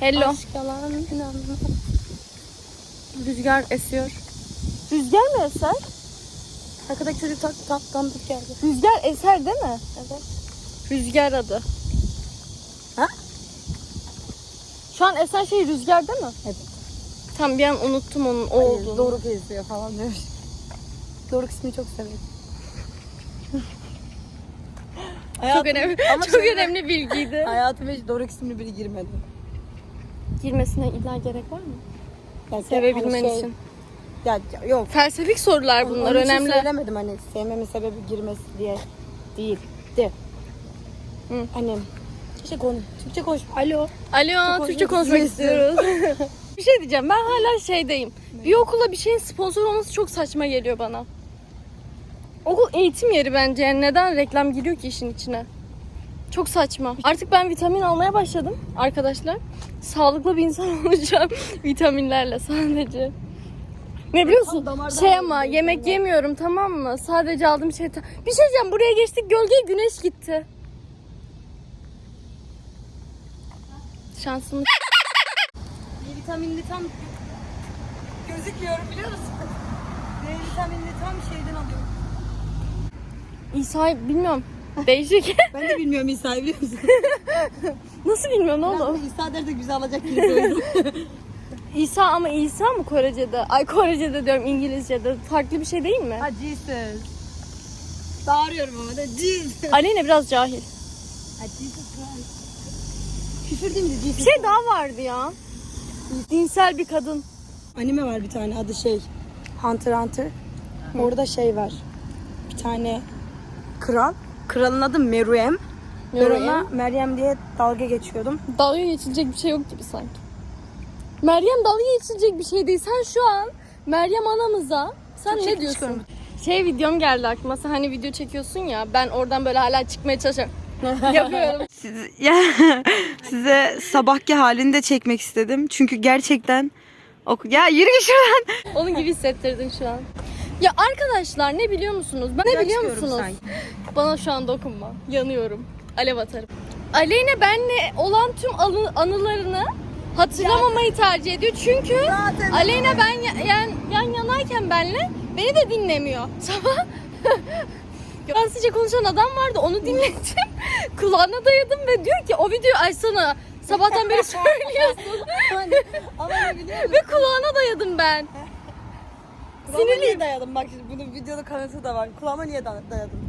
Hello. Aşk yalan inanma. Rüzgar esiyor. Rüzgar mı eser? Arkadaki çocuk tak tak tanıdık geldi. Rüzgar eser değil mi? Evet. Rüzgar adı. Ha? Şu an esen şey rüzgar değil mi? Evet. Tam bir an unuttum onun o Hayır, olduğunu. Doruk eziyor falan demiş. Doruk ismini çok severim. Çok önemli. çok önemli bilgiydi. Hayatıma hiç Doruk isimli biri girmedi. Girmesine illa gerek var mı? Yani Sevebilmen hani şey- için. Ya, ya yok. Felsefik sorular bunlar Onun için önemli. söylemedim hani sevmemin sebebi girmesi diye değil. De. Hı. Hani işte konu. Türkçe konuş. Alo. Alo, Türkçe konuşmak istiyoruz. bir şey diyeceğim. Ben hala şeydeyim. Bir okula bir şeyin sponsor olması çok saçma geliyor bana. Okul eğitim yeri bence. Yani neden reklam giriyor ki işin içine? Çok saçma. Artık ben vitamin almaya başladım arkadaşlar. Sağlıklı bir insan olacağım vitaminlerle sadece. Ne biliyorsun? Şey ama yemek yemiyorum tamam mı? Sadece aldığım şey... Bir şey diyeceğim buraya geçtik gölgeye güneş gitti. Şansımız. D vitaminli tam gözükmüyorum biliyor musun? D vitaminli tam şeyden alıyorum. İsa bilmiyorum. Değişik. Ben de bilmiyorum İsa'yı biliyor musun? Nasıl bilmiyorum oğlum? İsa derse güzel alacak gibi. İsa ama İsa mı Korece'de? Ay Korece'de diyorum İngilizce'de. Farklı bir şey değil mi? ha Jesus. Bağırıyorum ama da Jesus. Aleyna biraz cahil. Ha Jesus Christ. Küfür değil mi Jesus? Bir şey daha vardı ya. Dinsel bir kadın. Anime var bir tane adı şey Hunter Hunter. Orada şey var. Bir tane kral. Kralın adı Meruem. Ben Meruem. ona Meryem diye dalga geçiyordum. Dalga geçilecek bir şey yok gibi sanki. Meryem dalga geçilecek bir şey değil. Sen şu an Meryem anamıza sen Çok ne diyorsun? çıkıyorum. Şey videom geldi aklıma. Sen hani video çekiyorsun ya. Ben oradan böyle hala çıkmaya çalışıyorum. Yapıyorum. ya size sabahki halini de çekmek istedim. Çünkü gerçekten oku ya yürü git şuradan. Onun gibi hissettirdin şu an. Ya arkadaşlar ne biliyor musunuz? Ben ne biliyor musunuz? Bana şu an dokunma. Yanıyorum. Alev atarım. Aleyna benle olan tüm anı- anılarını hatırlamamayı tercih ediyor. Çünkü Aleyna ben ya- yan, yan yanayken benle beni de dinlemiyor. Sabah Fransızca konuşan adam vardı onu dinlettim. Kulağına dayadım ve diyor ki o videoyu açsana. Sabahtan beri söylüyorsun. Ama ne biliyor musun? ve kulağına dayadım ben. Kulağıma niye dayadım? Bak şimdi bunun videoda kanıtı da var. Kulağıma niye da- dayadım?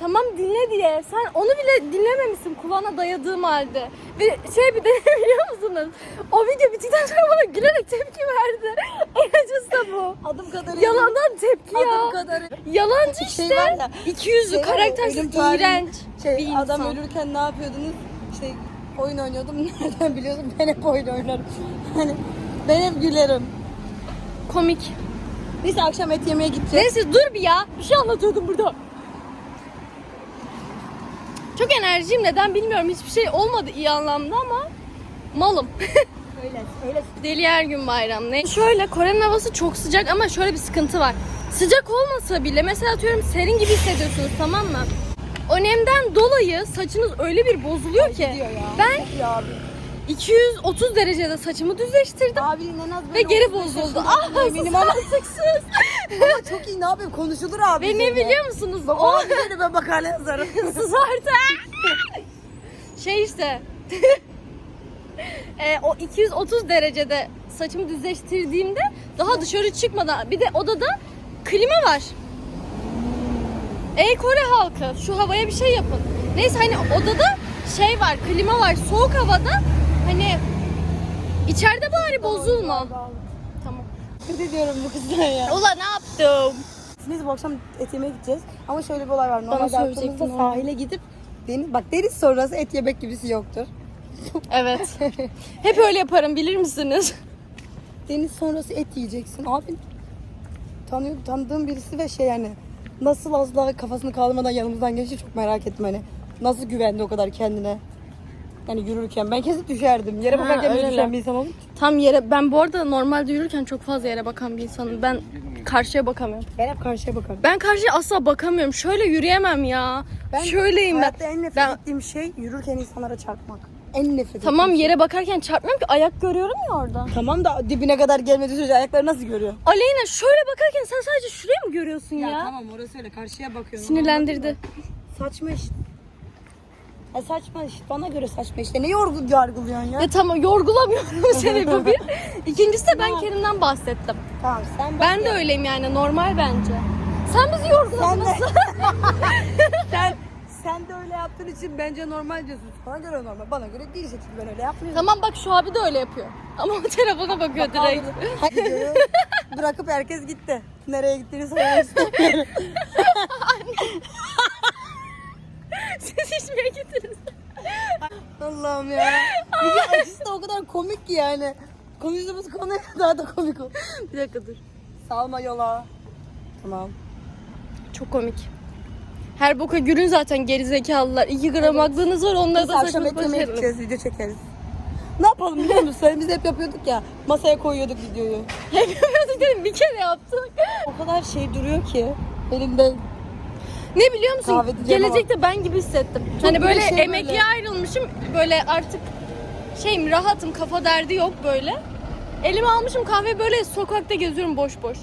Tamam dinle diye. Sen onu bile dinlememişsin kulağına dayadığım halde. Ve şey bir de biliyor musunuz? O video bittikten sonra bana gülerek tepki verdi. En acısı da bu. Adım kadar Yalandan tepki ya. Adım kadar Yalancı Şey işte. var ya, İki yüzlü, şey karaktersiz, iğrenç şey, bir insan. adam ölürken ne yapıyordunuz? Şey oyun oynuyordum. Nereden biliyorsun? Ben hep oyun oynarım. Hani ben hep gülerim. Komik. Neyse akşam et yemeye gideceğiz. Neyse dur bir ya. Bir şey anlatıyordum burada. Çok enerjiyim neden bilmiyorum. Hiçbir şey olmadı iyi anlamda ama malım. Öyle, öyle. Deli her gün bayram. Ne? Şöyle Kore'nin havası çok sıcak ama şöyle bir sıkıntı var. Sıcak olmasa bile mesela atıyorum serin gibi hissediyorsunuz tamam mı? O nemden dolayı saçınız öyle bir bozuluyor ki. Gidiyor ya. Ben Ya abi. 230 derecede saçımı düzleştirdim az ve geri 35 bozuldu. Ah eminim ama, mantıksız. Ama çok iyi ne yapayım konuşulur abi. Ve ne biliyor musunuz? O ben makarna yazarım. sus artık. Şey işte. e, o 230 derecede saçımı düzleştirdiğimde daha dışarı çıkmadan bir de odada klima var. Ey Kore halkı şu havaya bir şey yapın. Neyse hani odada şey var klima var soğuk havada hani içeride bari bozulma. Tamam. Ne diyorum bu kızdan ya. Ula ne yaptım? Biz bu akşam et yemeye gideceğiz. Ama şöyle bir olay var. Normalde aklımızda sahile gidip deniz, bak deniz sonrası et yemek gibisi yoktur. Evet. Hep öyle yaparım bilir misiniz? Deniz sonrası et yiyeceksin. Abi tanıyor, tanıdığım birisi ve şey yani nasıl az daha kafasını kaldırmadan yanımızdan geçti çok merak ettim hani. Nasıl güvendi o kadar kendine. Yani yürürken ben kesin düşerdim. Yere Ha, bakarken bile öyle. düşen bir insan oldum. Tam yere ben bu arada normalde yürürken çok fazla yere bakan bir insanım. Ben karşıya bakamıyorum. Ben hep karşıya bakarım. Ben karşıya asla bakamıyorum. Şöyle yürüyemem ya. Şöyleyim ben. Hayatta en nefret Ben ettiğim şey yürürken insanlara çarpmak. en nefret Tamam ettiğim şey. yere bakarken çarpmıyorum ki ayak görüyorum ya orada. Tamam da dibine kadar gelmediği sürece ayakları nasıl görüyor? Aleyna şöyle bakarken sen sadece şuraya mı görüyorsun ya? tamam orası öyle karşıya bakıyorum. Sinirlendirdi. Saçma işte. Ya saçma işte. Bana göre saçma işte. Ne yorgun yargılıyorsun ya? Ya tamam yorgulamıyorum seni bu bir. İkincisi de ben Kerim'den bahsettim. Tamam sen bak Ben de ya. öyleyim yani normal bence. Sen bizi yorguladın. Sen de. sen, sen de öyle yaptığın için bence normal diyorsun. Bana göre normal. Bana göre değil çünkü ben öyle yapmıyorum. Tamam bak şu abi de öyle yapıyor. Ama o telefona bakıyor direkt. Hadi diyor. Bırakıp herkes gitti. Nereye gittiğini söylemek istemiyorum. Siz içmeye gittiniz. Allah'ım ya. Bir de acısı da o kadar komik ki yani. Konuştuğumuz konu daha da komik oldu. Bir dakika dur. Salma yola. Tamam. Çok komik. Her boka gülün zaten gerizekalılar. 2 gram aklınız var onları Biz da saçma sapan gideceğiz, video çekeriz. Ne yapalım biliyor musun? Biz hep yapıyorduk ya. Masaya koyuyorduk videoyu. Hepimiz dedim bir kere yaptık. O kadar şey duruyor ki elimde. Ne biliyor musun? Kahve diyeceğim Gelecekte ben gibi hissettim. hani böyle böyle şey emekliye böyle. ayrılmışım. Böyle artık şeyim rahatım kafa derdi yok böyle. Elime almışım kahve böyle sokakta geziyorum boş boş.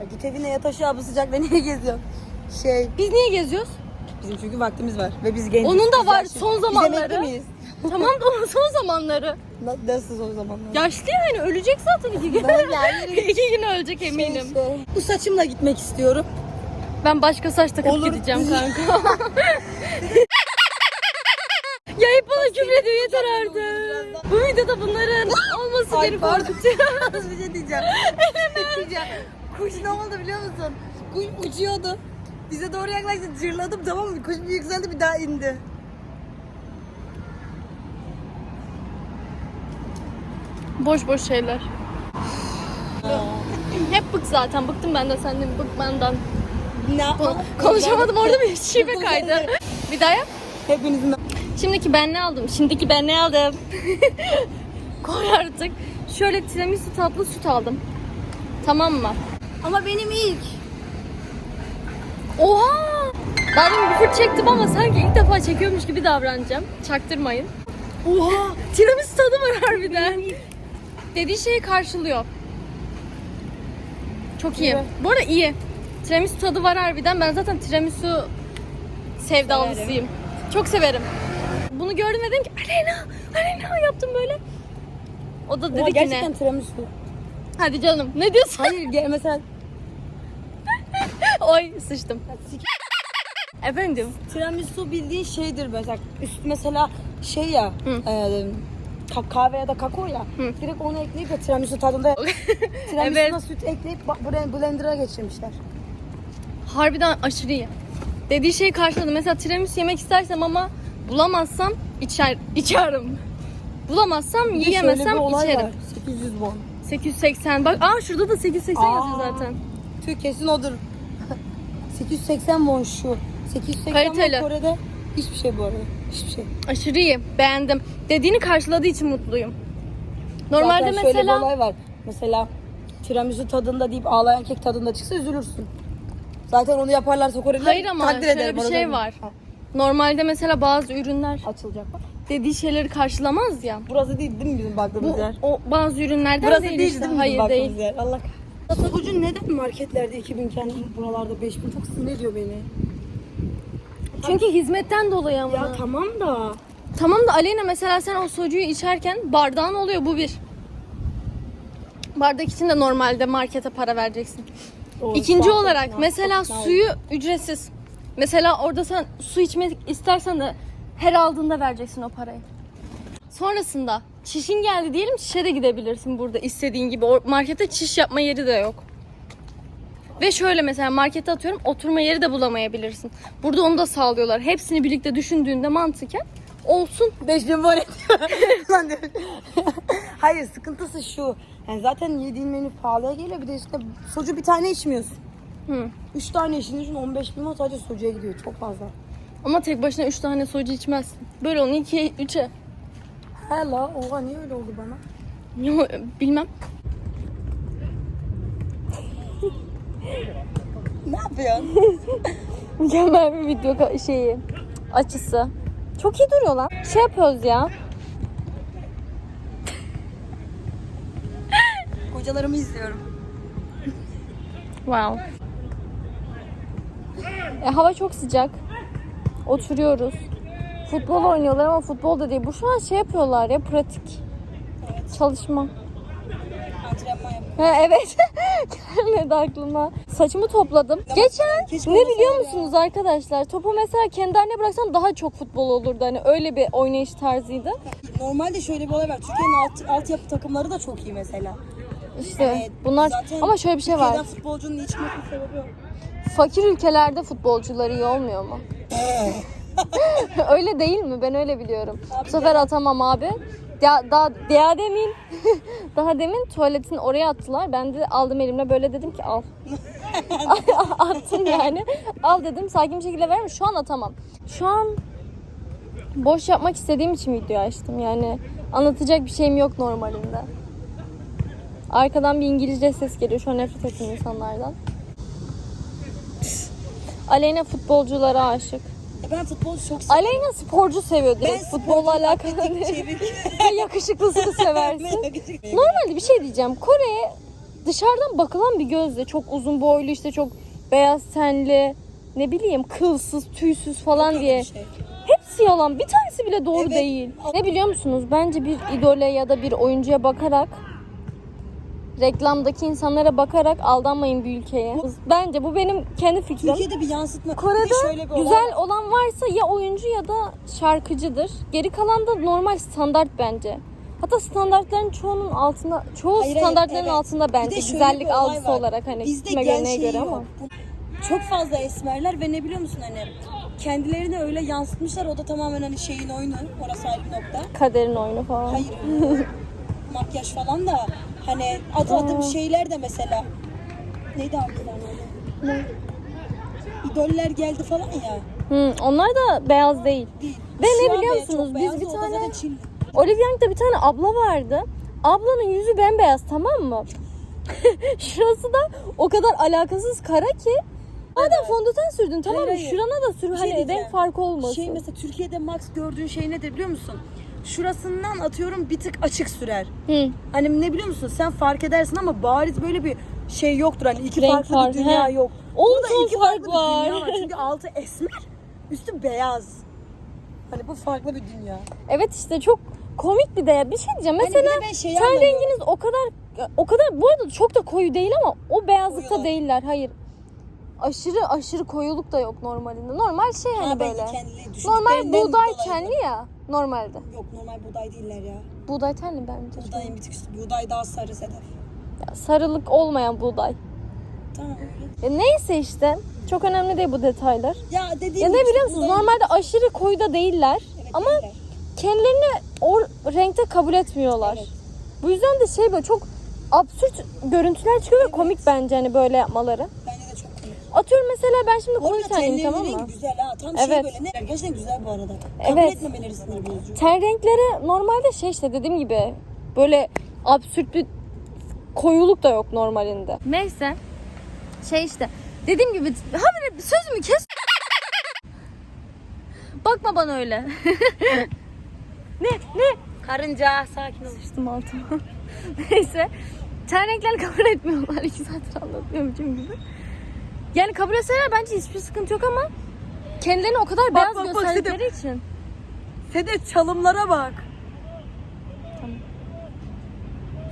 Ya git evine yat aşağı bu sıcakta niye geziyorsun? Şey, Biz niye geziyoruz? bizim çünkü vaktimiz var ve biz genciz. Onun da Biz var yaşlı- son Biz zamanları. emekli miyiz? tamam da onun son zamanları. Na- Nasıl son zamanlar? Yaşlı yani ölecek zaten iki gün. Yürü git. iki gün ölecek eminim. Şey, şey. Bu saçımla gitmek istiyorum. Ben başka saç takıp Olur. gideceğim kanka. ya hep bana küfür ediyor yeter artık. Bu videoda bunların olması Ay, beni korkutuyor. bir şey diyeceğim. Bir şey diyeceğim. Kuş ne oldu biliyor musun? Kuş uçuyordu. Bize doğru yaklaştı cırladım tamam mı? Kuş bir yükseldi bir daha indi. Boş boş şeyler. Hep bık zaten. Bıktım ben de senden bıkmandan. Ne yapalım? Konuşamadım orada bir şive kaydı. Bir daha yap. Hepinizin Şimdiki ben ne aldım? Şimdiki ben ne aldım? Koy artık. Şöyle tiramisu tatlı süt aldım. Tamam mı? Ama benim ilk. Oha! Ben bir fırt çektim ama sanki ilk defa çekiyormuş gibi davranacağım. Çaktırmayın. Oha! Tiramisu tadı var harbiden. Dediği şeyi karşılıyor. Çok iyi. Bu arada iyi. Tiramisu tadı var harbiden. Ben zaten tiramisu sevdalısıyım. Çok severim. Bunu gördüm ve dedim ki Aleyna, Aleyna yaptım böyle. O da dedi Oha, ki gerçekten ne? tiramisu. Hadi canım. Ne diyorsun? Hayır gel mesela Oy sıçtım. Efendim. tiramisu bildiğin şeydir mesela. Üst mesela şey ya. Hı. E, ka- kahve ya da kakao ya. Hı. Direkt onu ekleyip ya tiramisu tadında tiramisu'na Evet. süt ekleyip blender'a geçirmişler. Harbiden aşırı iyi. Dediği şeyi karşıladı. Mesela tiramisu yemek istersem ama bulamazsam içer içerim. Bulamazsam Bir de şöyle bir yiyemezsem olay içerim. var. 800 won. 880. Bak aa şurada da 880 Aa. yazıyor zaten. Tüh kesin odur. 880 won şu. 880 Kaliteli. won Kore'de hiçbir şey bu arada. Hiçbir şey. Aşırı iyi. Beğendim. Dediğini karşıladığı için mutluyum. Normalde Zaten şöyle bir mesela olay var. Mesela tiramisu tadında deyip ağlayan kek tadında çıksa üzülürsün. Zaten onu yaparlarsa Koreliler Hayır ama takdir şöyle ederim. bir orada şey var. Ha, normalde mesela bazı ürünler Açılacak bak. dediği şeyleri karşılamaz ya. Burası değil değil mi bizim baktığımız Bu yer? o bazı ürünlerden Burası değil, değil, işte. değil mi Hayır bizim değil. baktığımız yer? Allah Sabucu neden marketlerde 2000 iken buralarda 5000 çok sinir ediyor beni. Çünkü hizmetten dolayı ama. Ya tamam da. Tamam da Aleyna mesela sen o socuyu içerken bardağın oluyor bu bir. Bardak için de normalde markete para vereceksin. Doğru, İkinci olarak mesela suyu ücretsiz. Mesela orada sen su içmek istersen de her aldığında vereceksin o parayı. Sonrasında çişin geldi diyelim çişe de gidebilirsin burada istediğin gibi. O markette çiş yapma yeri de yok. Ve şöyle mesela markete atıyorum oturma yeri de bulamayabilirsin. Burada onu da sağlıyorlar. Hepsini birlikte düşündüğünde mantıken olsun. 5000 won ediyor. Hayır sıkıntısı şu. Yani zaten yediğin menü pahalıya geliyor. Bir de üstüne socu bir tane içmiyorsun. Hı. 3 tane içtiğin için 15 bin won sadece socuya gidiyor. Çok fazla. Ama tek başına 3 tane soju içmezsin. Böyle onu 2'ye 3'e. He la oha niye öyle oldu bana? Yo, Bilmem. Ne yapıyorsun? Mükemmel bir video şeyi. Açısı. Çok iyi duruyor lan. Şey yapıyoruz ya. Kocalarımı izliyorum. Wow. E, hava çok sıcak. Oturuyoruz. Futbol oynuyorlar ama futbol da değil. Bu şu an şey yapıyorlar ya pratik. Çalışma. Antrenman. Ha, evet. Gelmedi aklıma. Saçımı topladım. Geçen keşke ne biliyor ya. musunuz arkadaşlar? Topu mesela kendi haline bıraksan daha çok futbol olurdu. Hani öyle bir oynayış tarzıydı. Normalde şöyle bir olay var. Türkiye'nin alt, altyapı takımları da çok iyi mesela. İşte Evet, bunlar ama şöyle bir şey var. Futbolcunun iyi çıkmasının sebebi o. Fakir ülkelerde futbolcular iyi olmuyor mu? öyle değil mi? Ben öyle biliyorum. Bu sefer atamam abi. Ya daha, daha demin daha demin tuvaletin oraya attılar. Ben de aldım elimle böyle dedim ki al. Attım yani. Al dedim sakin bir şekilde verme. Şu an atamam. Şu an boş yapmak istediğim için video açtım. Yani anlatacak bir şeyim yok normalinde. Arkadan bir İngilizce ses geliyor. Şu an nefret ettim insanlardan. Aleyna futbolculara aşık. Ben futbolcu çok seviyorum. Aleyna sporcu seviyor direkt. Futbolla alakalı değil. Çevik. Yakışıklısını seversin. Normalde bir şey diyeceğim. Kore'ye dışarıdan bakılan bir gözle çok uzun boylu işte çok beyaz tenli ne bileyim kılsız tüysüz falan diye. Şey. Hepsi yalan. Bir tanesi bile doğru Evet. değil. Ne biliyor musunuz? Bence bir idole ya da bir oyuncuya bakarak reklamdaki insanlara bakarak aldanmayın bir ülkeye. Bence bu benim kendi fikrim. Türkiye'de bir yansıtma. Bir de şöyle Kore'de bir olay güzel olan varsa ya oyuncu ya da şarkıcıdır. Geri kalan da normal standart bence. Hatta standartların çoğunun altında, çoğu Hayır, standartların evet. altında Bir bence güzellik bir algısı var. olarak hani Bizde kime göre yok. ama. Çok fazla esmerler ve ne biliyor musun hani kendilerini öyle yansıtmışlar o da tamamen hani şeyin oyunu orası ayrı bir nokta. Kaderin oyunu falan. Hayır makyaj falan da hani adı adı şeyler de mesela neydi ablalar Ne? İdoller geldi falan ya. Hı, onlar da beyaz değil. Değil. Ve ne biliyor musunuz? Biz bir tane-. Olivia'nda bir tane abla vardı. Ablanın yüzü bembeyaz tamam mı? Şurası da o kadar alakasız kara ki. Madem fondöten sürdün tamam mı? Hayır, hayır. Şurana da sür Bir şey hani diyeceğim. renk farkı olmasın. Şey mesela Türkiye'de max gördüğün şey nedir biliyor musun? Şurasından atıyorum bir tık açık sürer. Hı. Hani ne biliyor musun? Sen fark edersin ama bariz böyle bir şey yoktur. Hani iki Renk farklı farkı, bir dünya he. yok. On Burada iki fark farklı bir dünya var. var. Çünkü altı esmer, üstü beyaz. Hani bu farklı bir dünya. Evet işte çok komik bir de ya. Bir şey diyeceğim. Hani bir Mesela de ben şeyi ten anlamıyorum. renginiz o kadar o kadar bu arada çok da koyu değil ama o beyazlıkta Koyular. değiller. Hayır. Aşırı aşırı koyuluk da yok normalinde. Normal şey hani Ha, belki böyle. Normal düşündüklerinden buğday dolayı. tenli ya normalde. Yok normal buğday değiller ya. Buğday tenli bence. Buğdayın bir tık üstü. Buğday daha sarı sedef. Ya, sarılık olmayan buğday. Tamam. Ya neyse işte. Çok önemli değil bu detaylar. Ya dediğim Ya ne biliyor musunuz? buğdayın- Normalde aşırı koyu da değiller. Evet, ama değiller. kendilerini o renkte kabul etmiyorlar. Evet. Bu yüzden de şey böyle çok absürt görüntüler çıkıyor ve komik bence hani böyle yapmaları. Bence de çok komik. Atıyorum mesela ben şimdi koyu tenliyim tamam mı? güzel ha. Tam şey Evet. böyle. Ne? Gerçekten güzel bu arada. Kabul Evet. etmemeleri sinir bozucu. Ten renkleri normalde şey işte dediğim gibi böyle absürt bir koyuluk da yok normalinde. Neyse. Şey işte dediğim gibi habire sözümü kes. Bakma bana öyle. ne ne? Karınca sakin ol. Düştüm altıma. Neyse. Ten renklerini kabul etmiyorlar. İki saattir anlatıyormuşum gibi. Yani kabul etseler bence hiçbir sıkıntı yok ama kendilerini o kadar beyaz bak, bak, gösterdikleri için. Sedef çalımlara bak.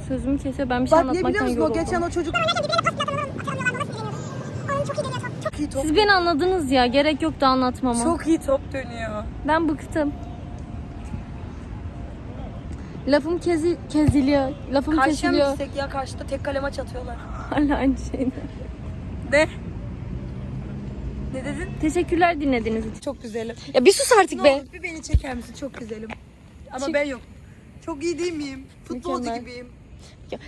Sözümü kesiyor. Ben bir şey Bak ne anlatmaktan biliyor musun o yoruldum. geçen o çocuk. Çok iyi top. Siz beni anladınız ya. Gerek yok da anlatmama. Çok iyi top dönüyor. Ben bıktım. Lafım kezi, keziliyor. Lafım Karşıya mı kesiliyor. gitsek ya karşıda tek kale maç atıyorlar. Hala aynı şeyde. Ne? Ne dedin? Teşekkürler dinlediğiniz için. Çok güzelim. Ya bir sus artık Ne be. olur bir beni çeker misin? Çok güzelim. Ama Çık. ben yok. Çok iyi değil miyim? Futbolcu gibiyim.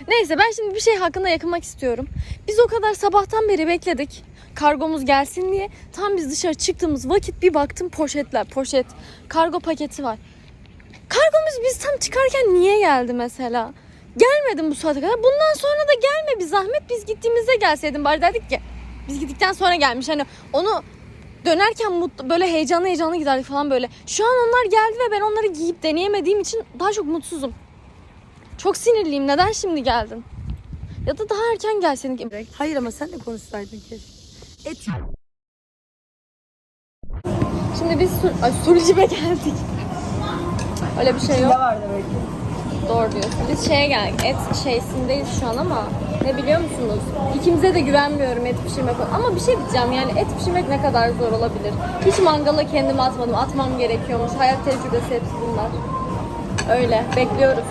Neyse ben şimdi bir şey hakkında yakınmak istiyorum. Biz o kadar sabahtan beri bekledik. Kargomuz gelsin diye. Tam biz dışarı çıktığımız vakit bir baktım poşetler, poşet, kargo paketi var. Kargomuz biz tam çıkarken niye geldi mesela? Gelmedim bu saate kadar. Bundan sonra da gelme bir zahmet. Biz gittiğimizde gelseydin bari derdik ki. Biz gittikten sonra gelmiş. Hani onu dönerken mutlu, böyle heyecanlı heyecanlı giderdik falan böyle. Şu an onlar geldi ve ben onları giyip deneyemediğim için daha çok mutsuzum. Çok sinirliyim. Neden şimdi geldin? Ya da daha erken gelseydin. Hayır ama sen de konuşsaydın keşke. Et. Şimdi biz sur Ay, geldik. Öyle bir şey yok. var demek ki. Doğru diyorsun. Biz şeye geldik. Et şeysindeyiz şu an ama ne biliyor musunuz? İkimize de güvenmiyorum et pişirmek. Ama bir şey diyeceğim yani et pişirmek ne kadar zor olabilir. Hiç mangala kendimi atmadım. Atmam gerekiyormuş. Hayat tecrübesi hepsi bunlar. Öyle. Bekliyoruz.